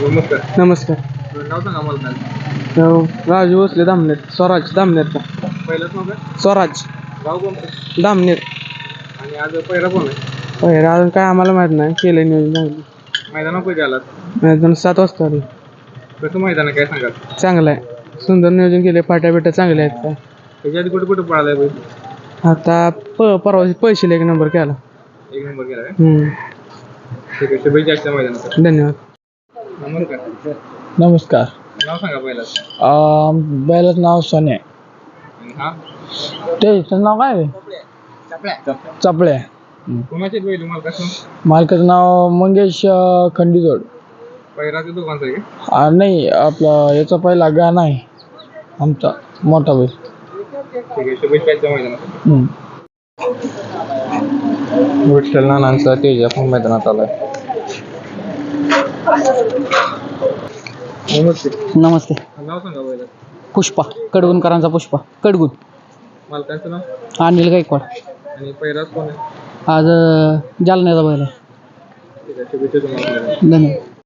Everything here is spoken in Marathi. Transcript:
नमस्कार. नमस्कार. नाव सांगा मला काय अहो, राजू भोसले दामनेर स्वराज दामनेरचा पहिलंच नाव काय? स्वराज. गाव कोणतं? आणि आज पहिला आहे? पहिला अजून काय आम्हाला माहीत नाही केलं नियोजन चांगलं. मैदानावर कधी आलात? मैदान सात वाजता आली. कसं मैदान आहे काय सांगाल? चांगलं आहे. सुंदर नियोजन केले फाट्या बिट्या चांगल्या आहेत काय त्याच्या आधी कुठे कुठे पळालाय बैल? आता प परवा पैसे एक नंबर केला. एक नंबर गेला काय? हम्म. ठीक आहे शुभेच्छा असल्या मैदानात धन्यवाद. नमस्कार. नमस्कार. नाव सांगा पहिला बैलाचं नाव सोने. हा? त्याचं नाव काय चपळे कोणाचे बैल तुम्हाला कसं मालकाचं नाव मंगेश अं, खंडीजोड. पहिराचं दुकानचं आहे का? आ, नाही आपलं याचा पहिला गाणं आहे. आमचा मोठा बैल. ठीक आहे शुभेच्छा मैदानात हम्म. विठ्ठल नानांचा तेज आपण मैदानात आलाय. नमस्ते. नमस्ते. नाव सांगा पहिला पुष्पा कडगुणकरांचा पुष्पा. कडगुण. मालकांचं नाव? अनिल गायकवाड. आणि पहिलाच कोण आहे? आज अं, जालन्याचा बैल आहे. ठीक आहे शुभेच्छा तुम्हाला. धन्यवाद.